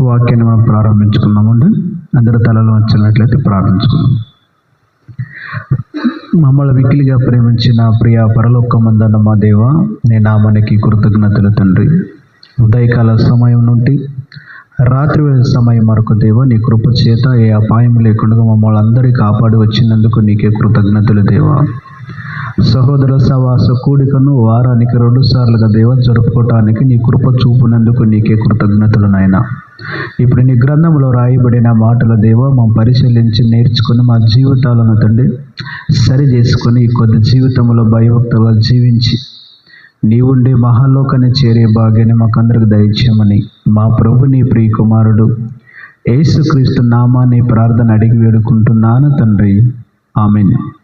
వాక్యాన్ని మనం ప్రారంభించుకుందామండి అందరి తలలో వచ్చినట్లయితే ప్రారంభించుకుందాం. మమ్మల్ని మిక్కిలిగా ప్రేమించిన ప్రియ పరలోకమందన్న మా దేవ నీ నామానికి కృతజ్ఞతలు తండ్రి. ఉదయకాల సమయం నుండి రాత్రి వేళ సమయం మరొక దేవ నీ కృప చేత ఏ అపాయం లేకుండా మమ్మల్ని అందరికీ కాపాడి వచ్చినందుకు నీకే కృతజ్ఞతలు దేవా. సహోదర సవాస కూడికను వారానికి రెండు సార్లుగా దేవ జరుపుకోవటానికి నీ కృప చూపునందుకు నీకే కృతజ్ఞతలు నాయన. ఇప్పుడు నీ గ్రంథంలో రాయబడిన మాటల దేవ మా పరిశీలించి నేర్చుకుని మా జీవితాలను తండ్రి సరి చేసుకుని కొద్ది జీవితంలో భయభక్తులుగా జీవించి నీవుండే మహాలోకాన్ని చేరే భాగ్యాన్ని మాకందరికి దయచేయమని మా ప్రభు నీ ప్రియకుమారుడు యేసుక్రీస్తు నామాన్ని ప్రార్థన అడిగి వేడుకుంటున్నాను తండ్రి. ఆమెను.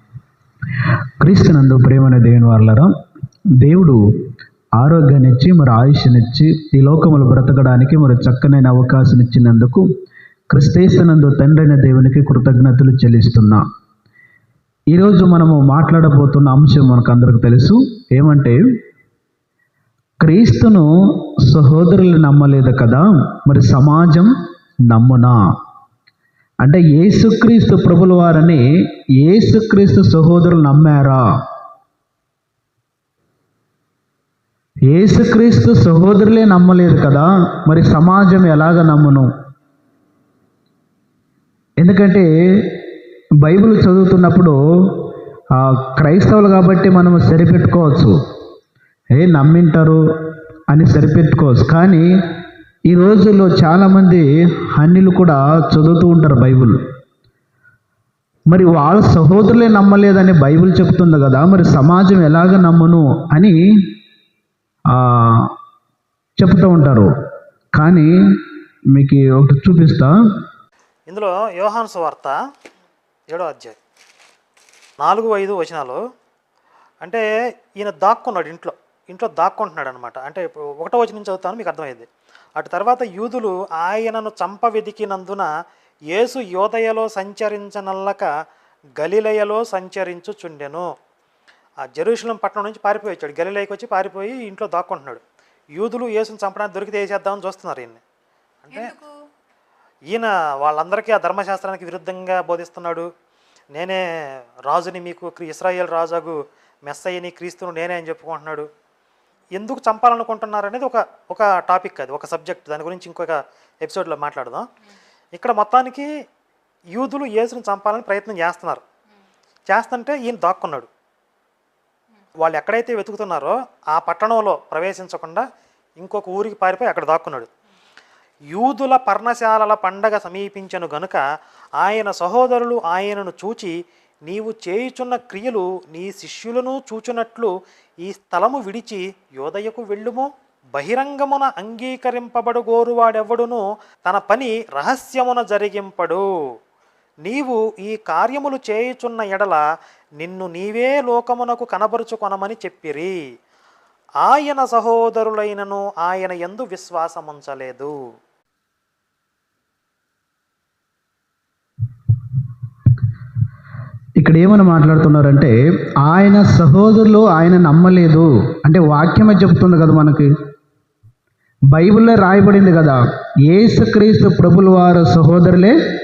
క్రీస్తునందు ప్రేమైన దేవుని వాళ్ళరా దేవుడు ఆరోగ్యాన్ని ఇచ్చి మరి ఆయుష్నిచ్చి ఈ లోకములు బ్రతకడానికి మరి చక్కనైన అవకాశం ఇచ్చినందుకు క్రిస్తేస్తునందు తండ్రైన దేవునికి కృతజ్ఞతలు చెల్లిస్తున్నా. ఈరోజు మనము మాట్లాడబోతున్న అంశం మనకు అందరికి తెలుసు ఏమంటే క్రీస్తును సహోదరులు నమ్మలేదు కదా మరి సమాజం నమ్మునా? అంటే ఏసుక్రీస్తు ప్రభుల వారని ఏసుక్రీస్తు సహోదరులు నమ్మారా? ఏసుక్రీస్తు సహోదరులే నమ్మలేదు కదా? మరి సమాజం ఎలాగ నమ్మును? ఎందుకంటే బైబిల్ చదువుతున్నప్పుడు ఆ, క్రైస్తవులు కాబట్టి మనం సరిపెట్టుకోవచ్చు. ఏ నమ్మింటారు అని సరిపెట్టుకోవచ్చు. కానీ ఈ రోజుల్లో చాలామంది అన్యులు కూడా చదువుతూ ఉంటారు బైబిల్. మరి వాళ్ళ సహోదరులే నమ్మలేదని బైబిల్ చెప్తుంది కదా మరి సమాజం ఎలాగ నమ్మును అని చెప్తూ ఉంటారు. కానీ మీకు ఒకటి చూపిస్తా. ఇందులో యోహాను సువార్త ఏడో అధ్యాయం నాలుగు ఐదు వచనాలు. అంటే ఈయన దాక్కున్నాడు ఇంట్లో ఇంట్లో దాక్కుంటున్నాడు అనమాట అంటే ఇప్పుడు ఒకటో వచనం చదువుతాను మీకు అర్థమైంది. అటు తర్వాత యూదులు ఆయనను చంప వెదికినందున యేసు యోదయలో సంచరించనల్లక గలిలయలో సంచరించుచుండెను. ఆ జెరూసలం పట్టణం నుంచి పారిపోయి వచ్చాడు గలిలయకి వచ్చి పారిపోయి ఇంట్లో దాక్కుంటున్నాడు. యూదులు యేసుని చంపడానికి దొరికితే వేసేద్దామని చూస్తున్నారు ఈయన్ని. అంటే ఈయన వాళ్ళందరికీ ఆ ధర్మశాస్త్రానికి విరుద్ధంగా బోధిస్తున్నాడు. నేనే రాజుని మీకు ఇస్రాయేల్ రాజాకు మెస్సయ్యని క్రీస్తును నేనే అని చెప్పుకుంటున్నాడు. ఎందుకు చంపాలనుకుంటున్నారు అనేది ఒక ఒక టాపిక్ అది ఒక సబ్జెక్ట్ దాని గురించి ఇంకొక ఎపిసోడ్లో మాట్లాడదాం. ఇక్కడ మొత్తానికి యూదులు యేసుని చంపాలని ప్రయత్నం చేస్తున్నారు. చేస్తుంటే ఈయన దాక్కున్నాడు. వాళ్ళు ఎక్కడైతే వెతుకుతున్నారో ఆ పట్టణంలో ప్రవేశించకుండా ఇంకొక ఊరికి పారిపోయి అక్కడ దాక్కున్నాడు. యూదుల పర్ణశాలల పండగ సమీపించను గనుక ఆయన సహోదరులు ఆయనను చూచి నీవు చేయుచున్న క్రియలు నీ శిష్యులను చూచునట్లు ఈ స్థలము విడిచి యోదయకు వెళ్ళుము. బహిరంగమున అంగీకరింపబడుగోరువాడెవడును తన పని రహస్యమున జరిగింపడు. నీవు ఈ కార్యములు చేయుచున్న ఎడల నిన్ను నీవే లోకమునకు కనబరుచుకొనమని చెప్పిరి. ఆయన సహోదరులైనను ఆయన ఎందు విశ్వాసముంచలేదు. ఇక్కడ ఏమని మాట్లాడుతున్నారంటే ఆయన సహోదరులు ఆయన నమ్మలేదు. అంటే వాక్యమే చెప్తుంది కదా మనకి. బైబిల్లో రాయబడింది కదా ఏసుక్రీస్తు ప్రభుల వారు సహోదరులే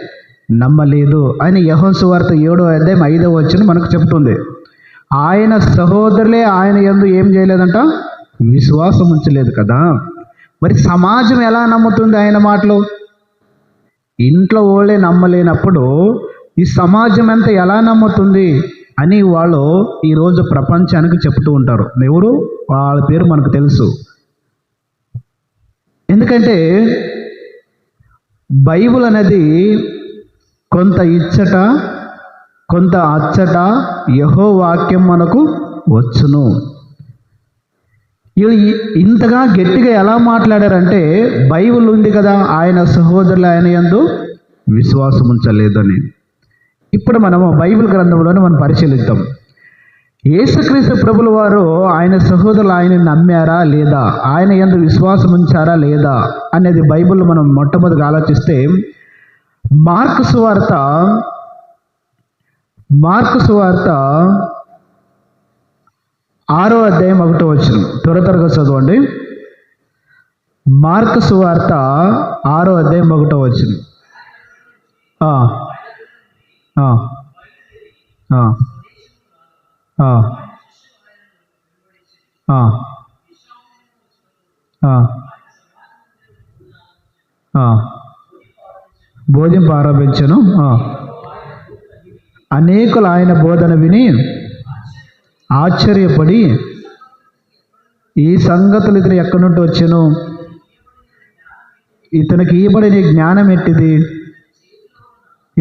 నమ్మలేదు. ఆయన యహోసు వార్త ఏడో అధ్యాయం ఐదో వచ్చిన మనకు చెప్తుంది ఆయన సహోదరులే ఆయన ఎందు ఏం చేయలేదంట? విశ్వాసం ఉంచలేదు కదా. మరి సమాజం ఎలా నమ్ముతుంది ఆయన మాటలు? ఇంట్లో వాళ్ళే నమ్మలేనప్పుడు ఈ సమాజం ఎంత ఎలా నమ్ముతుంది అని వాళ్ళు ఈరోజు ప్రపంచానికి చెప్తూ ఉంటారు. ఎవరు? వాళ్ళ పేరు మనకు తెలుసు. ఎందుకంటే బైబిల్ అనేది కొంత ఇచ్చట కొంత అచ్చట యహో వాక్యం మనకు వచ్చును. వీళ్ళు ఇంతగా గట్టిగా ఎలా మాట్లాడారంటే బైబిల్ ఉంది కదా ఆయన సహోదరులు ఆయన ఎందు విశ్వాసం ఉంచలేదని ఇప్పుడు మనము బైబిల్ గ్రంథంలోనే మనం పరిశీలిద్దాం. ఏసుక్రీస్తు ప్రభుల వారు ఆయన సహోదరులు ఆయన నమ్మారా లేదా? ఆయన ఎందుకు విశ్వాసం ఉంచారా లేదా? అనేది బైబిల్ మనం మొట్టమొదటిగా ఆలోచిస్తే మార్కు సువార్త మార్కు సువార్త ఆరో అధ్యాయం ఒకటో వచ్చిన త్వర త్వరగా చదవండి. మార్కు సువార్త ఆరో అధ్యాయం ఒకటో వచ్చిన భోజనం ప్రారంభించను. అనేకులు ఆయన బోధన విని ఆశ్చర్యపడి ఈ సంగతులు ఇతను ఎక్కడి నుండి వచ్చాను? ఇతనికి ఇవ్వబడిన జ్ఞానం ఎట్టిది?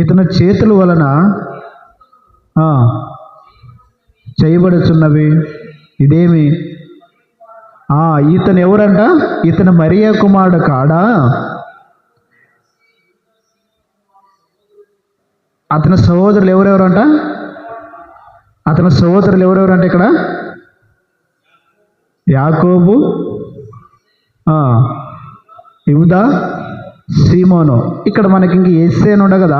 ఇతని చేతుల వలన చేయబడుచున్నవి. ఇదేమి? ఇతను ఎవరంట? ఇతను మరియా కుమారుడు కాడా? అతని సహోదరులు ఎవరెవరంట? అతని సహోదరులు ఎవరెవరంట ఇక్కడ? యాకోబు యువదా సీమోను. ఇక్కడ మనకి ఇంక ఎస్సే అని ఉండ కదా.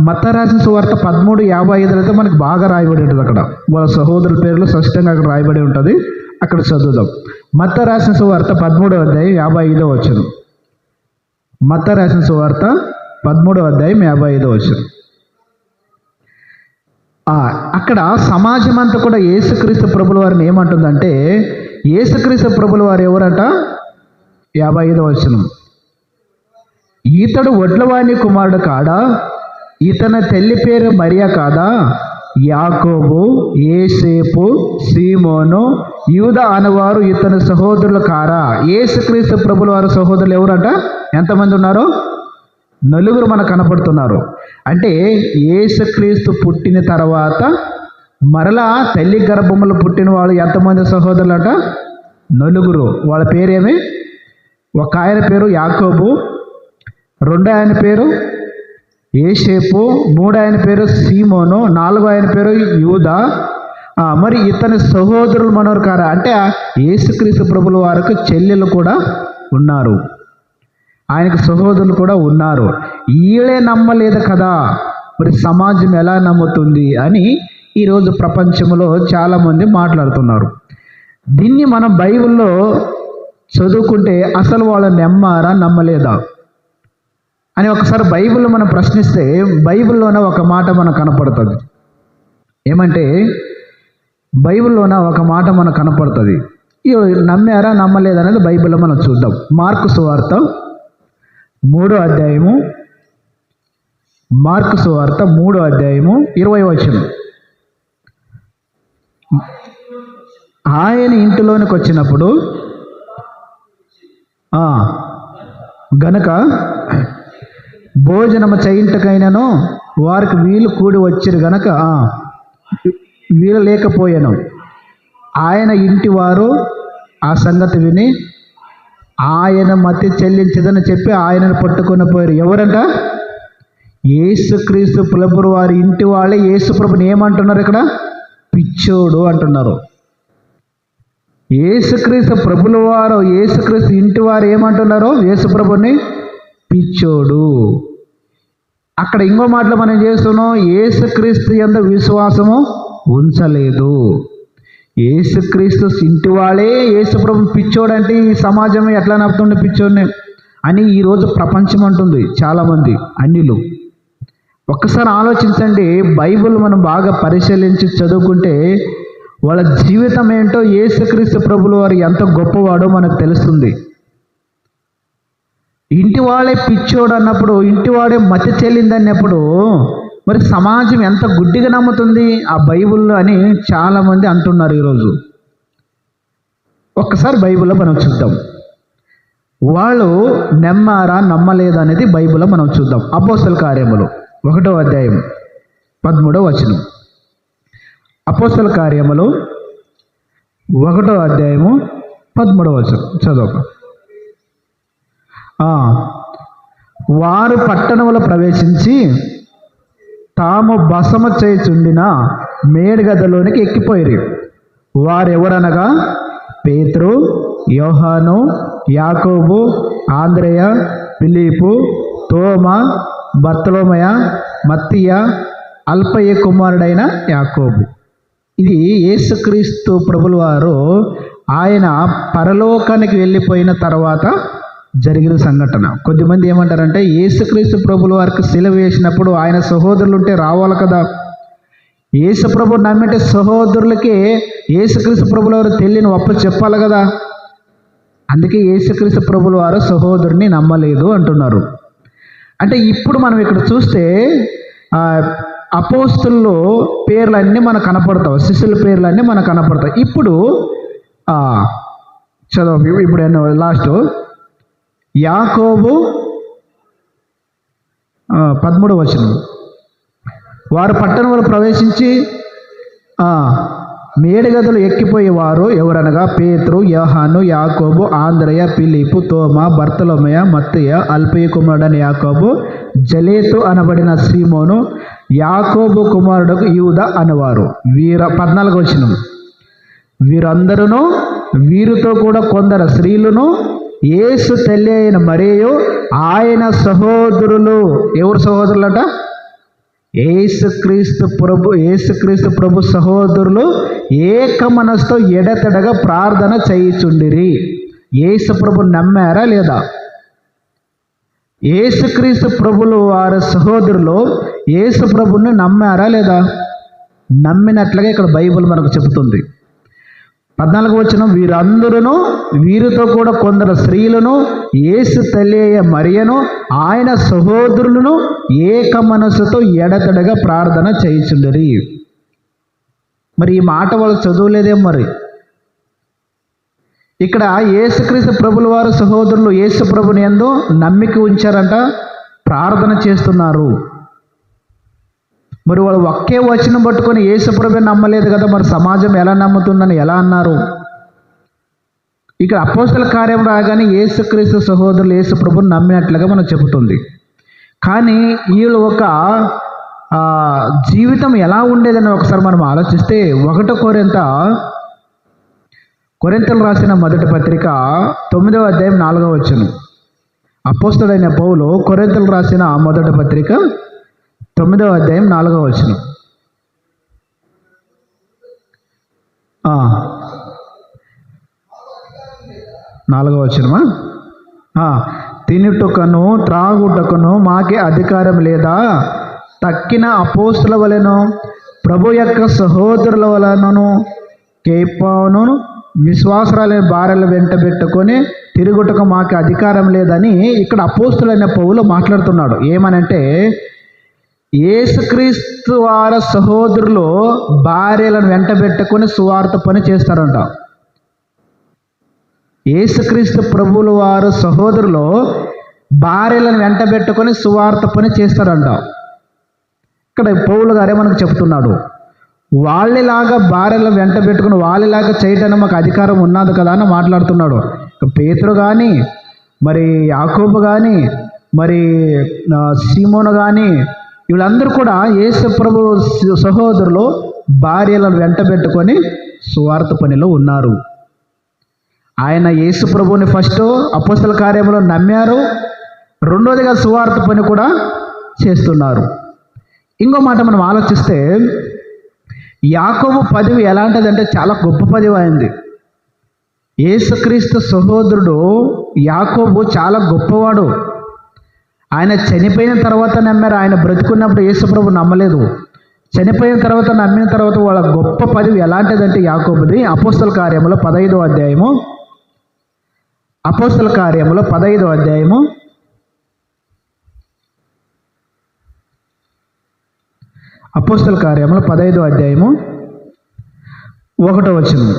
మత రాసిన సువార్త పదమూడు యాభై ఐదులో అయితే మనకి బాగా రాయబడి ఉంటుంది అక్కడ. వాళ్ళ సహోదరుల పేర్లు స్పష్టంగా అక్కడ రాయబడి ఉంటుంది. అక్కడ చదువుదాం. మత రాసిన సువార్త పదమూడో అధ్యాయం యాభై ఐదో వచ్చను మత రాసిన సువార్త పదమూడో అధ్యాయం యాభై ఐదో వచ్చను అక్కడ సమాజం అంతా కూడా యేసుక్రీస్తు ప్రభుల వారిని ఏమంటుందంటే యేసుక్రీస్తు ప్రభుల వారు ఎవరట? యాభై ఐదో వచ్చినాం ఈతడు వడ్లవాణి కుమారుడు కాడా? ఇతని తల్లి పేరు మరియా కాదా? యాకోబు ఏసేపు సీమోను యూద అనవారు ఇతని సహోదరులు కారా? ఏసుక్రీస్తు ప్రభుల వారి సహోదరులు ఎవరంట? ఎంతమంది ఉన్నారు? నలుగురు మనకు కనపడుతున్నారు. అంటే ఏసుక్రీస్తు పుట్టిన తర్వాత మరలా తల్లి గర్భములు పుట్టిన వాళ్ళు ఎంతమంది సహోదరులు అంట నలుగురు. వాళ్ళ పేరేమి? ఒక ఆయన పేరు యాకోబు రెండో ఆయన పేరు ఏషేపు మూడు ఆయన పేరు సీమోను నాలుగో ఆయన పేరు యూదా. మరి ఇతని సహోదరులు మనోరు కారా అంటే యేసుక్రీస్తు ప్రభుల వారికి చెల్లెలు కూడా ఉన్నారు. ఆయనకు సహోదరులు కూడా ఉన్నారు. ఈళ్ళే నమ్మలేదు కదా. మరి సమాజం ఎలా నమ్ముతుంది అని ఈరోజు ప్రపంచంలో చాలామంది మాట్లాడుతున్నారు. దీన్ని మనం బైబిల్లో చదువుకుంటే అసలు వాళ్ళు నమ్మారా నమ్మలేదా? అని ఒకసారి బైబిల్లో మనం ప్రశ్నిస్తే బైబిల్లోన ఒక మాట మనకు కనపడుతుంది. ఏమంటే బైబిల్లోన ఒక మాట మనకు కనపడుతుంది. నమ్మారా నమ్మలేదా అనేది బైబిల్లో మనం చూద్దాం. మార్కు సువార్త మూడో అధ్యాయము మార్కు సువార్త మూడో అధ్యాయము ఇరవై వచనం. ఆయన ఇంటిలోనికి వచ్చినప్పుడు గనక గనుక భోజనము చేయింటకైనను వారికి వీలు కూడి వచ్చిరు గనక వీలు లేకపోయాను. ఆయన ఇంటి వారు ఆ సంగతి విని ఆయన మతి చెల్లించదని చెప్పి ఆయనను పట్టుకొని పోయారు. ఎవరంట? యేసుక్రీస్తు ప్రభువు వారి ఇంటి వాళ్ళే. యేసుప్రభుని ఏమంటున్నారు ఇక్కడ? పిచ్చోడు అంటున్నారు. యేసుక్రీస్తు ప్రభుల వారు యేసుక్రీస్తు ఇంటి వారు ఏమంటున్నారు? యేసుప్రభుని పిచ్చోడు. అక్కడ ఇంకో మాటలు మనం చేస్తున్నాం? ఏసుక్రీస్తు ఎంత విశ్వాసము ఉంచలేదు. ఏసుక్రీస్తు ఇంటి వాళ్ళే యేసు ప్రభు ఈ సమాజం ఎట్లా నడుపుతుండే పిచ్చోడిని? అని ఈరోజు ప్రపంచం అంటుంది చాలామంది అన్యులు. ఒక్కసారి ఆలోచించండి బైబిల్ మనం బాగా పరిశీలించి చదువుకుంటే వాళ్ళ జీవితం ఏంటో ఏసుక్రీస్తు ప్రభులు వారు ఎంత గొప్పవాడో మనకు తెలుస్తుంది. ఇంటి వాళ్ళే పిచ్చోడు అన్నప్పుడు ఇంటి వాడే మతి చెల్లిందన్నప్పుడు మరి సమాజం ఎంత గుడ్డిగా నమ్ముతుంది? ఆ బైబుల్ అని చాలామంది అంటున్నారు ఈరోజు. ఒక్కసారి బైబిల్లో మనం చూద్దాం. వాళ్ళు నమ్మారా నమ్మలేదా అనేది బైబిల్లో మనం చూద్దాం. అపోసల కార్యములు ఒకటో అధ్యాయం పదమూడో వచనం. అపోసల కార్యములు ఒకటో అధ్యాయము పదమూడవ వచనం. చదవక. వారు పట్టణంలో ప్రవేశించి తాము బసమ చేయుచుండిన మేడిగద్దలోనికి ఎక్కిపోయారు. వారెవరనగా? పేతురు యోహాను యాకోబు ఆంద్రేయ పిలీపు తోమ బర్తలోమయ మత్తియ అల్పయ్య కుమారుడైన యాకోబు. ఇది యేసుక్రీస్తు ప్రభులవారు ఆయన పరలోకానికి వెళ్ళిపోయిన తర్వాత జరిగిన సంఘటన. కొద్దిమంది ఏమంటారంటే యేసుక్రీస్తు ప్రభుల వారికి శిల వేసినప్పుడు ఆయన సహోదరులు ఉంటే రావాలి కదా. యేసు ప్రభు నమ్మితే సహోదరులకి యేసుక్రీస్తు ప్రభుల వారు తెలియని ఒప్ప చెప్పాలి కదా. అందుకే యేసుక్రీస్తు ప్రభుల వారు సహోదరుని నమ్మలేదు అంటున్నారు. అంటే ఇప్పుడు మనం ఇక్కడ చూస్తే అపోస్తుల్లో పేర్లన్నీ మనకు కనపడతావు శిష్యుల పేర్లన్నీ మనకు కనపడతాయి. ఇప్పుడు చదవ ఇప్పుడు లాస్ట్ యాకోబు పదమూడవ వచనం. వారు పట్టణంలో ప్రవేశించి మేడగదులు ఎక్కిపోయేవారు ఎవరనగా పేతురు యోహాను యాకోబు ఆంధ్రయ పిలిపు తోమ బర్తలోమయ మత్తయ్య అల్పయ్య కుమారుడని యాకోబు జలేతు అనబడిన సీమోను యాకోబు కుమారుడుకు యూద అనేవారు. వీర పద్నాలుగు వచనం. వీరందరూ వీరితో కూడా కొందరు స్త్రీలను యేసు తల్లి అయిన మరియు ఆయన సహోదరులు. ఎవరు సహోదరులట? ఏసుక్రీస్తు ప్రభు ఏసుక్రీస్తు ప్రభు సహోదరులు ఏక మనసుతో ఎడతెడగా ప్రార్థన చేయుచుండిరి. ఏసు ప్రభు నమ్మారా లేదా? ఏసుక్రీస్తు ప్రభులు వారి సహోదరులు ఏసు ప్రభుని నమ్మారా లేదా? నమ్మినట్లుగా ఇక్కడ బైబిల్ మనకు చెబుతుంది. పద్నాలుగు వచ్చిన వీరందరూ వీరితో కూడా కొందరు స్త్రీలను ఏసు తల్లియ మరియను ఆయన సహోదరులను ఏక మనసుతో ఎడతడగా ప్రార్థన చేయించుండరి. మరి ఈ మాట వాళ్ళు చదువులేదేం మరి? ఇక్కడ ఏసుక్రీస్తు ప్రభుల వారు సహోదరులు యేసు ప్రభుని ఎందు నమ్మిక ఉంచారంట ప్రార్థన చేస్తున్నారు. మరి వాళ్ళు ఒకే వచనం పట్టుకొని ఏసుప్రభు నమ్మలేదు కదా మరి సమాజం ఎలా నమ్ముతుందని ఎలా అన్నారు? ఇక్కడ అపోస్తల కార్యం రాగానే ఏసుక్రీస్తు సహోదరులు యేసుప్రభుని నమ్మినట్లుగా మనం చెబుతుంది. కానీ వీళ్ళు ఒక జీవితం ఎలా ఉండేదని ఒకసారి మనం ఆలోచిస్తే ఒకటో కొరింత కొరింతలు రాసిన మొదటి పత్రిక తొమ్మిదవ అధ్యాయం నాలుగవ వచ్చను అపోస్తుడైన పౌలు కొరింతలు రాసిన మొదటి పత్రిక తొమ్మిదవ అధ్యాయం నాలుగవ వచనం. నాలుగవ వచనమా? తినుటకును త్రాగుటకును మాకే అధికారం లేదా? తక్కిన అపోస్తుల వలెను ప్రభు యొక్క సహోదరుల వలనను కేపాను విశ్వాసరాలైన భార్యలు వెంట పెట్టుకొని తిరుగుటకు మాకు అధికారం లేదని ఇక్కడ అపోస్తులైన పౌలు మాట్లాడుతున్నాడు. ఏమనంటే ఏసుక్రీస్తు వారి సహోదరులు భార్యలను వెంట పెట్టుకొని సువార్త పని చేస్తారంట. ఏసుక్రీస్తు ప్రభువుల వారు సహోదరులు భార్యలను వెంట పెట్టుకొని సువార్త పని చేస్తారంట. ఇక్కడ పౌలు గారే మనకు చెప్తున్నాడు? వాళ్ళలాగా భార్యలను వెంట పెట్టుకుని వాళ్ళలాగా చేయటానికి మాకు అధికారం ఉన్నది కదా అని మాట్లాడుతున్నాడు. ఇక పేతురు కానీ మరి యాకోబు కానీ మరి సీమోను కానీ వీళ్ళందరూ కూడా యేసు ప్రభు సహోదరులు భార్యలను వెంట పెట్టుకొని సువార్త పనిలో ఉన్నారు. ఆయన యేసుప్రభువుని ఫస్ట్ అపోస్తల కార్యంలో నమ్మారు. రెండోదిగా సువార్త పని కూడా చేస్తున్నారు. ఇంకో మాట మనం ఆలోచిస్తే యాకోబు పదవి ఎలాంటిదంటే చాలా గొప్ప పదవి అయింది. యేసుక్రీస్తు సహోదరుడు యాకోబు చాలా గొప్పవాడు. ఆయన చనిపోయిన తర్వాత నమ్మారు. ఆయన బ్రతుకున్నప్పుడు యేసుప్రభు నమ్మలేదు. చనిపోయిన తర్వాత నమ్మిన తర్వాత వాళ్ళ గొప్ప పదవి ఎలాంటిదంటే యాకోబుది? అపోస్తల కార్యములో పదహైదో అధ్యాయము. అపోస్తల కార్యములో పదహైదో అధ్యాయము. అపోస్తల కార్యములో పదహైదో అధ్యాయము. ఒకటో వచనం.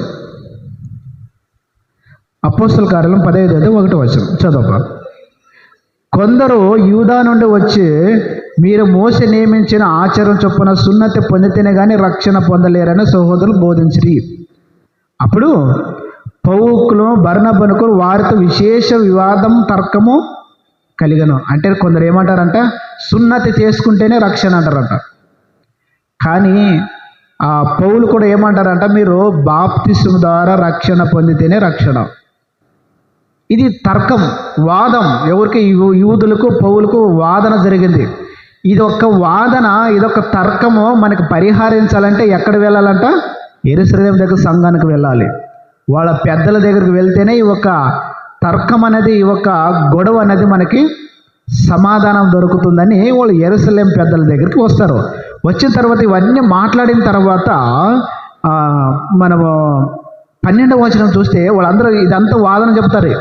అపోస్తల కార్యం పదహైదు అధ్యాయం ఒకటో వచనం. చదవ కొందరు యూదా నుండి వచ్చి మీరు మోస నియమించిన ఆచారం చొప్పున సున్నతి పొందితేనే కానీ రక్షణ పొందలేరని సహోదరులు బోధించిరి. అప్పుడు పౌకులు బర్ణబనుకులు వారితో విశేష వివాదం తర్కము కలిగను. అంటే కొందరు ఏమంటారంట? సున్నతి చేసుకుంటేనే రక్షణ అంటారంట. కానీ ఆ పౌలు కూడా ఏమంటారంట? మీరు బాప్తిసం ద్వారా రక్షణ పొందితేనే రక్షణ. ఇది తర్కం వాదం. ఎవరికి? యూదులకు పౌలకు వాదన జరిగింది. ఇది ఒక వాదన ఇదొక తర్కము మనకు పరిహారించాలంటే ఎక్కడ వెళ్ళాలంట? ఎరుసలేం దగ్గర సంఘానికి వెళ్ళాలి. వాళ్ళ పెద్దల దగ్గరికి వెళ్తేనే ఈ ఒక తర్కం అనేది ఈ ఒక గొడవ అనేది మనకి సమాధానం దొరుకుతుందని వాళ్ళు ఎరుసలేం పెద్దల దగ్గరికి వస్తారు. వచ్చిన తర్వాత ఇవన్నీ మాట్లాడిన తర్వాత మనము పన్నెండవ వచనం చూస్తే వాళ్ళందరూ ఇదంతా వాదన చెప్తారు.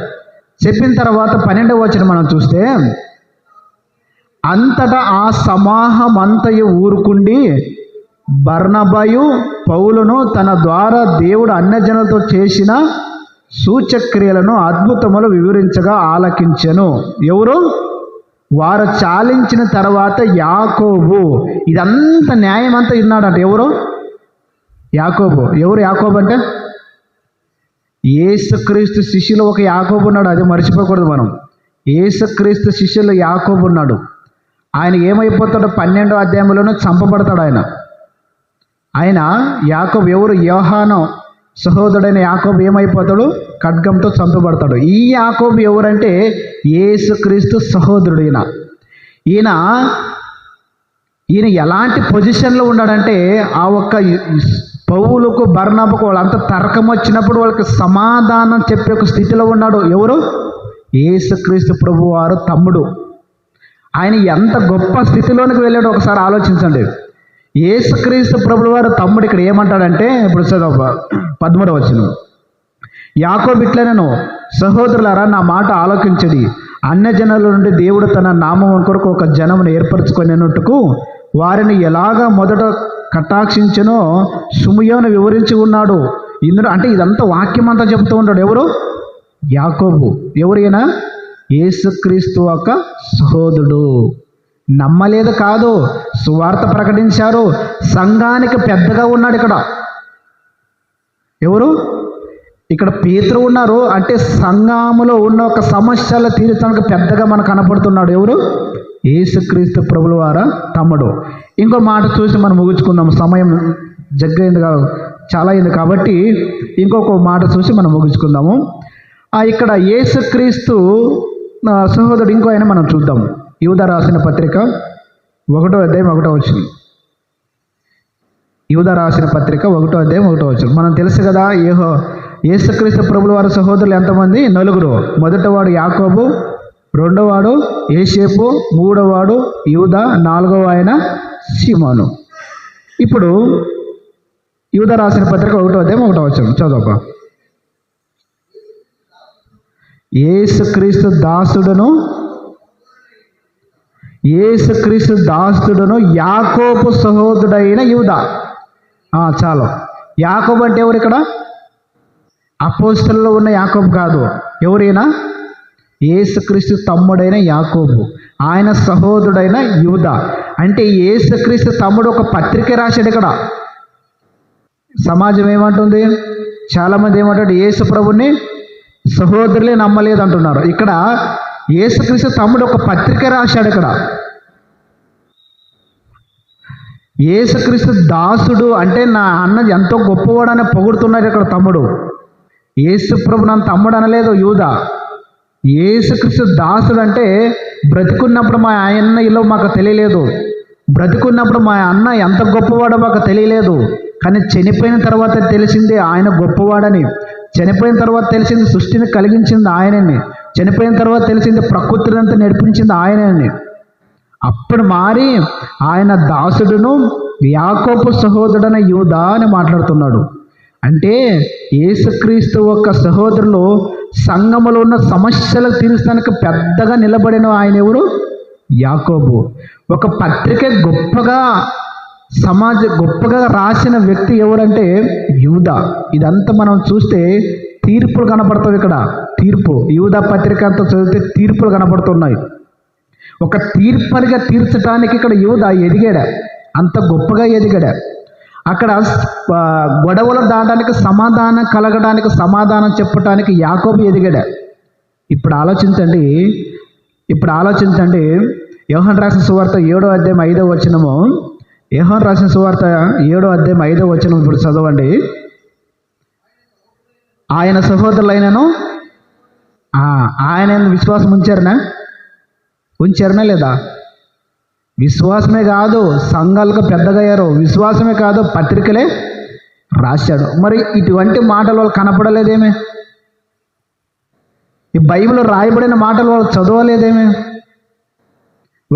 చెప్పిన తర్వాత పన్నెండవ వచనం మనం చూస్తే అంతటా ఆ సమాహమంతయు ఊరుకుండి బర్ణబయు పౌలును తన ద్వారా దేవుడు అన్యజనులతో చేసిన సూచక్రియలను అద్భుతములు వివరించగా ఆలకించెను. ఎవరు? వారు చాలించిన తర్వాత యాకోబు. ఇదంతా న్యాయం అంతా విన్నాడంట ఎవరు? యాకోబు. ఎవరు యాకోబు అంటే? ఏసుక్రీస్తు శిష్యులు ఒక యాకోబు ఉన్నాడు. అది మర్చిపోకూడదు మనం. ఏసుక్రీస్తు శిష్యులు యాకోబు ఉన్నాడు. ఆయన ఏమైపోతాడో పన్నెండో అధ్యాయంలోనే చంపబడతాడు ఆయన. ఆయన యాకోబు ఎవరు? యోహాను సహోదరుడైన యాకోబు ఏమైపోతాడు? ఖడ్గంతో చంపబడతాడు. ఈ యాకోబు ఎవరంటే ఏసుక్రీస్తు సహోదరుడు ఈయన. ఈయన ఈయన ఎలాంటి పొజిషన్లో ఉన్నాడంటే ఆ ఒక్క పౌలకు వాళ్ళు వాళ్ళంతా తర్కం వచ్చినప్పుడు వాళ్ళకి సమాధానం చెప్పే ఒక స్థితిలో ఉన్నాడు. ఎవరు? యేసుక్రీస్తు ప్రభు వారు తమ్ముడు. ఆయన ఎంత గొప్ప స్థితిలోనికి వెళ్ళాడో ఒకసారి ఆలోచించండి. యేసుక్రీస్తు ప్రభుల వారు తమ్ముడు ఇక్కడ ఏమంటాడంటే ఇప్పుడు చదవ పదమూడవ వచ్చిన యాకోబు ఇట్లనను సహోదరులారా నా మాట ఆలోకించడి. అన్యజనుల నుండి దేవుడు తన నామం కొరకు ఒక జనమును ఏర్పరచుకొనినట్టుకు వారిని ఎలాగా మొదట కటాక్షించనో సుమయోను వివరించి ఉన్నాడు. ఇందులో అంటే ఇదంతా వాక్యం అంతా చెబుతూ ఉంటాడు ఎవరు? యాకోబు. ఎవరైనా? యేసుక్రీస్తు ఒక సహోదరుడు. నమ్మలేదు కాదు. సువార్త ప్రకటించారు. సంఘానికి పెద్దగా ఉన్నాడు ఇక్కడ. ఎవరు? ఇక్కడ పేతురు ఉన్నారు. అంటే సంఘములో ఉన్న ఒక సమస్యల తీర్చడానికి పెద్దగా మనకు కనపడుతున్నాడు. ఎవరు? ఏసుక్రీస్తు ప్రభుల వారా తమ్ముడు. ఇంకో మాట చూసి మనం ముగించుకుందాం. సమయం జగ్గైంది చాలా అయింది కాబట్టి ఇంకొక మాట చూసి మనం ముగించుకుందాము. ఇక్కడ ఏసుక్రీస్తు సహోదరుడు ఇంకో ఆయన మనం చూద్దాం. యువత రాసిన పత్రిక ఒకటో అధ్యాయం ఒకటో వచ్చింది యువత రాసిన పత్రిక ఒకటో అధ్యాయం ఒకటో వచ్చింది మనం తెలుసు కదా ఏహో ఏసుక్రీస్తు ప్రభుల వారి సహోదరులు ఎంతమంది? నలుగురు. మొదటివాడు యాకోబు రెండోవాడు ఏషేపు మూడోవాడు యూద నాలుగవ ఆయన సిమోను. ఇప్పుడు యూద రాసిన పత్రిక ఒకటో అధ్యాయం ఒకటో వచ్చింది చదవక. ఏసుక్రీస్తు దాసుడును ఏసుక్రీస్తు దాసుడును యాకోపు సహోదరుడైన యూద. చాలు. యాకోబు అంటే ఎవరు ఇక్కడ? అపోస్తల్లో ఉన్న యాకోబు కాదు. ఎవరైనా? ఏసుక్రీస్తు తమ్ముడైన యాకోబు ఆయన సహోదరుడైన యూద. అంటే ఏసుక్రీస్తు తమ్ముడు ఒక పత్రిక రాశాడు ఇక్కడ. సమాజం ఏమంటుంది? చాలామంది ఏమంటాడు యేసు ప్రభుని సహోదరులే నమ్మలేదు అంటున్నారు ఇక్కడ ఏసుక్రీస్తు తమ్ముడు ఒక పత్రిక రాశాడు ఇక్కడ. ఏసుక్రీస్తు దాసుడు అంటే నా అన్నది ఎంతో గొప్పవాడని పొగుడుతున్నాడు ఇక్కడ తమ్ముడు. ఏసుప్రభు ప్రభు నన్ను తమ్ముడు అనలేదు యూదా. యేసుక్రీస్తు దాసుడు అంటే బ్రతికున్నప్పుడు మా ఆయన ఇలా మాకు తెలియలేదు. బ్రతికున్నప్పుడు మా అన్న ఎంత గొప్పవాడో మాకు తెలియలేదు. కానీ చనిపోయిన తర్వాత తెలిసింది ఆయన గొప్పవాడని. చనిపోయిన తర్వాత తెలిసింది సృష్టిని కలిగించింది ఆయనని. చనిపోయిన తర్వాత తెలిసింది ప్రకృతిని అంతా నడిపించింది ఆయనని. అప్పుడు మారి ఆయన దాసుడును యాకోపు సహోదరుడైన యూదా అని మాట్లాడుతున్నాడు. అంటే యేసుక్రీస్తు యొక్క సహోదరులు సంఘములో ఉన్న సమస్యలు తీర్చడానికి పెద్దగా నిలబడిన ఆయన ఎవరు? యాకోబు. ఒక పత్రిక గొప్పగా సమాజ గొప్పగా రాసిన వ్యక్తి ఎవరంటే యూద. ఇదంతా మనం చూస్తే తీర్పులు కనపడతావు ఇక్కడ. తీర్పు. యూద పత్రిక అంతా చదివితే తీర్పులు కనపడుతున్నాయి ఒక తీర్పరిగా తీర్చడానికి ఇక్కడ యూద ఎదిగాడ? అంత గొప్పగా ఎదిగాడా? అక్కడ గొడవలు దాటానికి సమాధానం కలగడానికి సమాధానం చెప్పడానికి యాకోబు ఎదిగాడు. ఇప్పుడు ఆలోచించండి ఇప్పుడు ఆలోచించండి. యోహన్ రాసిన సువార్త ఏడో అధ్యాయం ఐదో వచనము. యోహన్ రాసిన సువార్త ఏడో అధ్యాయం ఐదో వచనం ఇప్పుడు చదవండి. ఆయన సహోదరులైనను ఆయన విశ్వాసం ఉంచారనా? ఉంచారనా లేదా? విశ్వాసమే కాదు సంఘాలకు పెద్దగయ్యారు విశ్వాసమే కాదు పత్రికలే రాశాడు. మరి ఇటువంటి మాటలు వాళ్ళు కనపడలేదేమే? ఈ బైబిల్లో రాయబడిన మాటలు వాళ్ళు చదవలేదేమే?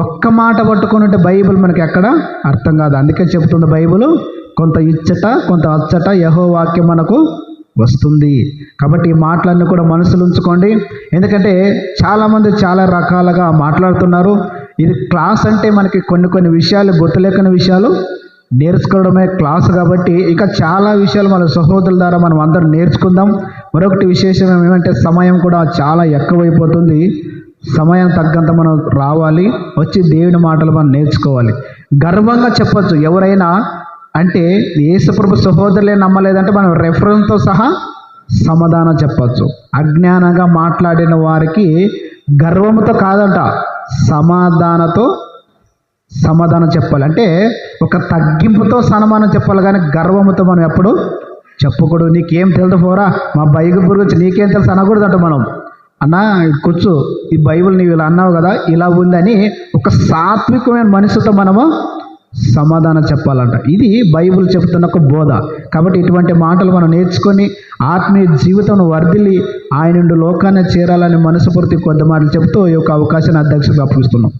ఒక్క మాట పట్టుకున్నట్టు ఉంటే బైబిల్ మనకి ఎక్కడ అర్థం కాదు. అందుకే చెప్తుంది బైబిల్ కొంత ఇచ్చట కొంత అచ్చట యహో వాక్యం మనకు వస్తుంది. కాబట్టి ఈ మాటలన్నీ కూడా మనసులో ఉంచుకోండి. ఎందుకంటే చాలామంది చాలా రకాలుగా మాట్లాడుతున్నారు. ఇది క్లాస్ అంటే మనకి కొన్ని కొన్ని విషయాలు గుర్తులేకని విషయాలు నేర్చుకోవడమే క్లాస్ కాబట్టి ఇక చాలా విషయాలు మన సహోదరుల ద్వారా మనం అందరం నేర్చుకుందాం. మరొకటి విశేషం ఏమంటే సమయం కూడా చాలా ఎక్కువైపోతుంది. సమయం తగ్గంత మనం రావాలి. వచ్చి దేవుని మాటలు మనం నేర్చుకోవాలి. గర్వంగా చెప్పచ్చు. ఎవరైనా అంటే యేసుప్రభు సహోదరులే నమ్మలేదంటే మనం రెఫరెన్స్తో సహా సమాధానం చెప్పచ్చు. అజ్ఞానంగా మాట్లాడిన వారికి గర్వంతో కాదంట సమాధానతో సమాధానం చెప్పాలి. అంటే ఒక తగ్గింపుతో సన్మానం చెప్పాలి కానీ గర్వముతో మనం ఎప్పుడు చెప్పకూడదు. నీకేం తెలుసు పోరా? మా బైబిల్ గురించి నీకేం తెలుసు అనకూడదంట మనం. అన్నా కూర్చో. ఈ బైబిల్ నీవు ఇలా అన్నావు కదా ఇలా ఉందని ఒక సాత్వికమైన మనిషితో మనము సమాధానం చెప్పాలంట. ఇది బైబిల్ చెబుతున్న ఒక బోధ. కాబట్టి ఇటువంటి మాటలు మనం నేర్చుకొని ఆత్మీయ జీవితం వర్ధిల్లి ఆయన నుండి లోకాన్ని చేరాలని మనసుపూర్తి కొద్ది మాటలు చెబుతూ ఈ యొక్క అవకాశాన్ని అధ్యక్షుడిగా అప్పగిస్తున్నాం